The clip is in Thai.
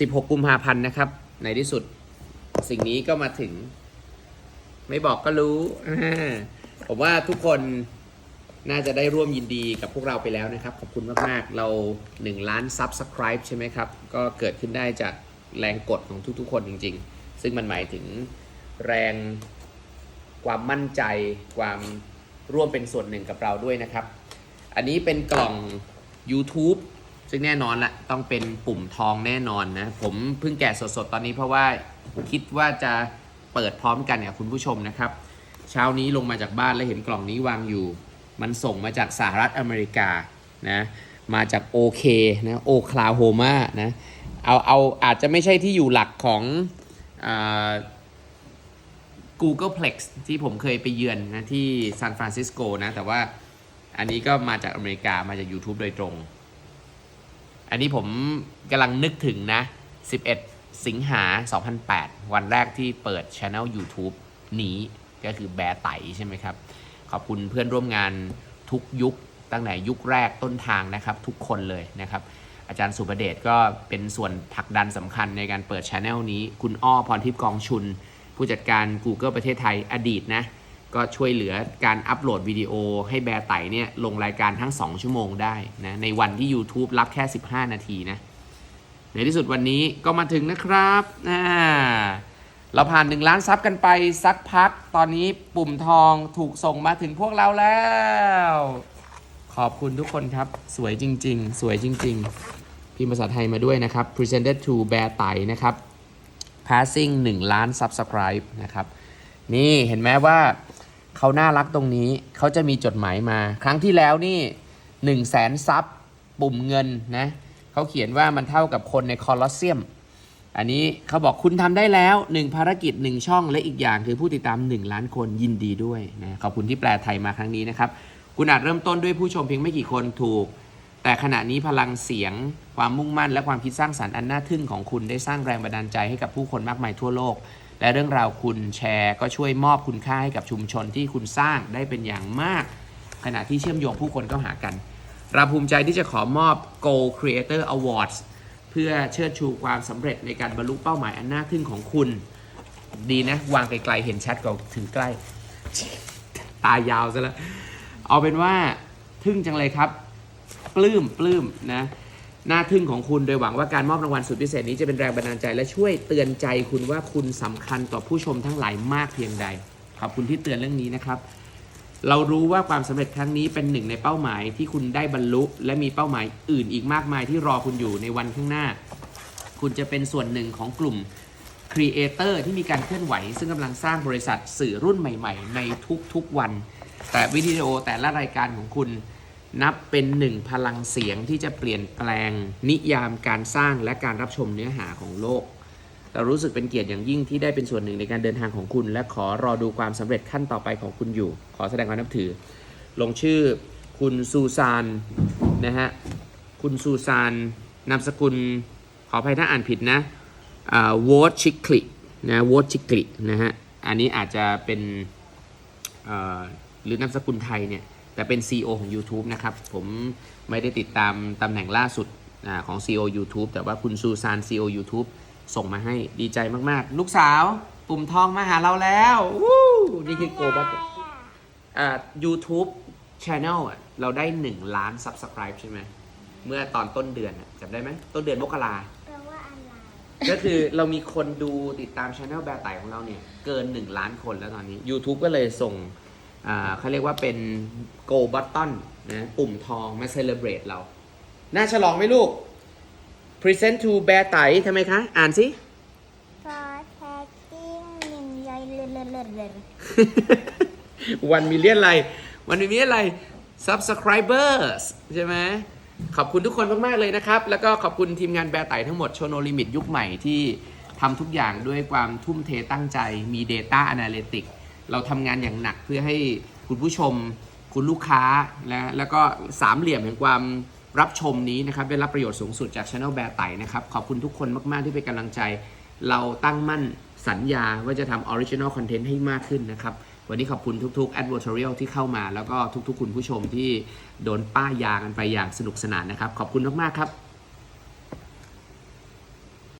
16 กุมภาพันธ์นะครับ ในที่สุดสิ่งนี้ก็มาถึง ไม่บอกก็รู้ ผมว่าทุกคนน่าจะได้ร่วมยินดีกับพวกเราไปแล้วนะครับ ขอบคุณมากๆ เรา 1 ล้าน Subscribe ใช่ไหมครับ ก็เกิดขึ้นได้จากแรงกดของทุกๆ คนจริง ๆ ซึ่งมันหมายถึงแรงความมั่นใจ ความร่วมเป็นส่วนหนึ่งกับเราด้วยนะครับ อันนี้เป็นกล่อง YouTube ซึ่งแน่นอนละต้องเป็นปุ่มทองแน่นอนนะ ผมเพิ่งแกะสดๆ ตอนนี้เพราะว่าคิดว่าจะเปิดพร้อมกันกับคุณผู้ชมนะครับ เช้านี้ลงมาจากบ้านแล้วเห็นกล่องนี้วางอยู่ มันส่งมาจากสหรัฐอเมริกานะมาจากโอเคนะโอคลาโฮมานะเอาเอาอาจจะไม่ใช่ที่อยู่หลักของอา Googleplex ที่ผมเคยไปเยือนนะที่ซานฟรานซิสโกนะ แต่ว่าอันนี้ก็มาจากอเมริกามาจาก YouTube โดยตรง อันนี้ผมกำลังนึกถึงนะ 11 สิงหา 2008 วันแรกที่เปิด Channel YouTube นี้ก็คือแบร์ไตใช่ไหมครับ ขอบคุณเพื่อนร่วมงานทุกยุคตั้งแต่ยุคแรกต้นทางนะครับ ทุกคนเลยนะครับ อาจารย์สุประเดชก็เป็นส่วนผลักดันสำคัญในการเปิดช anel นี้ คุณอ้อพรทิพย์กองชุน ผู้จัดการ Google ประเทศไทยอดีตนะ ก็ช่วยเหลือการอัปโหลดวิดีโอให้แบร์ไตเนี่ยลงรายการทั้ง 2 ชั่วโมงได้นะในวันที่ YouTube รับแค่ 15 นาทีนะ ในที่สุดวันนี้ก็มาถึงนะครับอ่าเราผ่าน 1 ล้านซับกันไปสักพัก ตอนนี้ปุ่มทองถูกส่งมาถึงพวกเราแล้ว ขอบคุณทุกคนครับ สวยจริง ๆ สวยจริง ๆ พิมพ์ภาษาไทยมาด้วยนะครับ presented to Bear ไตนะครับ passing 1 ล้าน subscribe นะครับ นี่เห็นไหมว่า เขาน่ารักตรงนี้ เขาจะมีจดหมายมา ครั้งที่แล้วนี่1 0 0 0 0แสนซับปุ่มเงินนะเขาเขียนว่ามันเท่ากับคนในคอลอสเซียม อันนี้เขาบอกคุณทำได้แล้ว 1 ภารกิจ 1 ช่องและอีกอย่างคือผู้ติดตาม 1 ล้านคนยินดีด้วยนะขอบคุณที่แปลไทยมาครั้งนี้นะครับ คุณอาจเริ่มต้นด้วยผู้ชมเพียงไม่กี่คนถูก แต่ขณะนี้พลังเสียง ความมุ่งมั่น และความคิดสร้างสรรค์อันน่าทึ่งของคุณได้สร้างแรงบันดาลใจให้กับผู้คนมากมายทั่วโลก และเรื่องราวคุณแชร์ ก็ช่วยมอบคุณค่าให้กับชุมชนที่คุณสร้างได้เป็นอย่างมาก ขณะที่เชื่อมโยงผู้คนเข้าหากัน เราภูมิใจที่จะขอมอบ Go Creator Awards เพื่อเชิดชูความสำเร็จในการบรรลุเป้าหมายอันน่าทึ่งของคุณ ดีนะ วางไกลๆเห็นชัดกว่าถึงใกล้ ตายาวซะแล้วเอาเป็นว่าทึ่งจังเลยครับ ปลื้มปลื้มนะ น่าทึ่งของคุณโดยหวังว่าการมอบรางวัลสุดพิเศษนี้จะเป็นแรงบันดาลใจ และช่วยเตือนใจคุณว่าคุณสำคัญต่อผู้ชมทั้งหลายมากเพียงใด ขอบคุณที่เตือนเรื่องนี้นะครับ เรารู้ว่าความสำเร็จครั้งนี้เป็นหนึ่งในเป้าหมายที่คุณได้บรรลุ และมีเป้าหมายอื่นอีกมากมายที่รอคุณอยู่ในวันข้างหน้า คุณจะเป็นส่วนหนึ่งของกลุ่มครีเอเตอร์ที่มีการเคลื่อนไหว ซึ่งกำลังสร้างบริษัทสื่อรุ่นใหม่ ๆ ในทุกๆวัน แต่วิดีโอแต่ละรายการของคุณ นับเป็นหนึ่งพลังเสียงที่จะเปลี่ยนแปลงนิยามการสร้างและการรับชมเนื้อหาของโลก เรารู้สึกเป็นเกียรติอย่างยิ่งที่ได้เป็นส่วนหนึ่งในการเดินทางของคุณ และขอรอดูความสำเร็จขั้นต่อไปของคุณอยู่ ขอแสดงความนับถือ ลงชื่อคุณซูซานนะฮะคุณซูซานนามสกุลขออภัยถ้าอ่านผิดนะวอชิคลินะวอชิคลินะฮะอันนี้อาจจะเป็นหรือนามสกุลไทยเนี่ย แต่เป็น CEO ของ YouTube นะครับ ผมไม่ได้ติดตามตำแหน่งล่าสุดอาของ CEO YouTube แต่ว่าคุณซูซาน CEO YouTube ส่งมาให้ดีใจมากๆ ลูกสาวปุ่มทองมาหาเราแล้ววู้นี่คือโกบัตอ่า YouTube Channel อะเราได้ 1 ล้าน Subscribe ใช่ไหม เมื่อตอนต้นเดือนอะจำได้ไหม ต้นเดือนมกราแปลว่าอะไรก็คือเรามีคนดูติดตามช anel แบร์ไต่ของเราเนี่ย เกิน 1 ล้านคนแล้วตอนนี้ YouTube ก็เลยส่งอ่า เขาเรียกว่าเป็น Go Button นะปุ่มทองมา celebrate เรา น่าฉลองไหมลูก Present to แบร์ไต่ทำไมคะ อ่านสิ for taking หนึ่งใยเลเลเลเลวันมิเลียนอะไรวันมิเลียนอะไร subscribers ใช่ไหมขอบคุณทุกคนมาก ๆ เลยนะครับ แล้วก็ขอบคุณทีมงานแบร์ไต่ทั้งหมดโชโนลิมิตยุคใหม่ที่ทำทุกอย่างด้วยความทุ่มเทตั้งใจมี Data Analytics เราทำงานอย่างหนักเพื่อให้คุณผู้ชม คุณลูกค้าและแล้วก็สามเหลี่ยมแห่งความรับชมนี้นะครับได้รับประโยชน์สูงสุดจากช anel แบร์ไตนะครับ ขอบคุณทุกคนมากๆที่เป็นกำลังใจ เราตั้งมั่นสัญญาว่าจะทำ Original Content ให้มากขึ้นนะครับ วันนี้ขอบคุณทุกๆ advertorial ที่เข้ามา แล้วก็ทุกๆ คุณผู้ชมที่โดนป้ายยากันไปอย่างสนุกสนานนะครับ ขอบคุณมากๆครับ